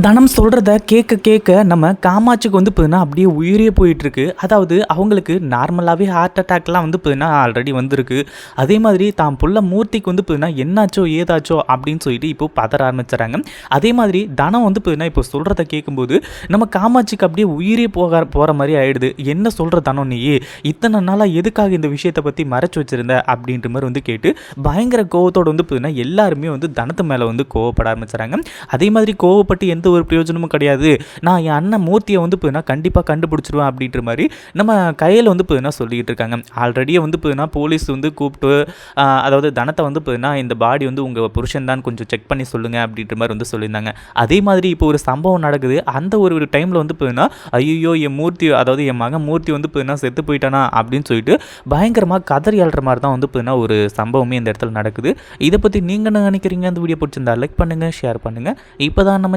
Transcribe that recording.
தனம் சொல்கிறத கேட்க கேட்க நம்ம காமாட்சிக்கு வந்து பார்த்தீங்கன்னா அப்படியே உயிரே போயிட்டுருக்கு. அதாவது அவங்களுக்கு நார்மலாகவே ஹார்ட் அட்டாக்லாம் வந்து பார்த்தீங்கன்னா ஆல்ரெடி வந்திருக்கு. அதே மாதிரி தான் புள்ள மூர்த்திக்கு வந்து பார்த்தீங்கன்னா என்னாச்சோ ஏதாச்சோ அப்படின்னு சொல்லிட்டு இப்போ பதற ஆரம்பிச்சுறாங்க அதே மாதிரி தனம் வந்து பார்த்தீங்கன்னா இப்போ சொல்கிறத கேட்கும்போது நம்ம காமாட்சிக்கு அப்படியே உயிரே போக போகிற மாதிரி ஆகிடுது என்ன சொல்கிற தனம் நீ இத்தனை நாளாக எதுக்காக இந்த விஷயத்தை பற்றி மறைச்சு வச்சிருந்த? அப்படின்ற மாதிரி வந்து கேட்டு பயங்கர கோவத்தோடு வந்து பார்த்தீங்கன்னா எல்லாருமே வந்து தனத்து மேலே வந்து கோவப்பட ஆரம்பிச்சுறாங்க அதே மாதிரி கோவப்பட்டு எந்த எந்த ஒரு பிரயோஜனமும் கிடையாது. நான் என் அண்ணன் மூர்த்தியை வந்து பார்த்தீங்கன்னா கண்டிப்பாக கண்டுபிடிச்சிருவேன் அப்படின்ற மாதிரி நம்ம கையில் வந்து பார்த்தீங்கன்னா சொல்லிக்கிட்டு இருக்காங்க. ஆல்ரெடியே வந்து பார்த்தீங்கன்னா போலீஸ் வந்து கூப்பிட்டு அதாவது தனத்தை வந்து பார்த்தீங்கன்னா இந்த பாடி வந்து உங்கள் புருஷன் தான் கொஞ்சம் செக் பண்ணி சொல்லுங்கள் அப்படின்ற மாதிரி வந்து சொல்லியிருந்தாங்க. அதே மாதிரி இப்போ ஒரு சம்பவம் நடக்குது. அந்த ஒரு டைமில் வந்து பார்த்தீங்கன்னா ஐயோ என் மூர்த்தி அதாவது என் மகன் மூர்த்தி வந்து பார்த்தீங்கன்னா செத்து போயிட்டானா அப்படின்னு சொல்லிட்டு பயங்கரமாக கதறி அழுற மாதிரி தான் வந்து பார்த்தீங்கன்னா ஒரு சம்பவமே இந்த இடத்துல நடக்குது. இதை பற்றி நீங்கள் என்ன நினைக்கிறீங்க? அந்த வீடியோ பிடிச்சிருந்தா லைக் பண்ணுங்கள் ஷேர் பண்ணுங்கள் இப்போ தான் நம்ம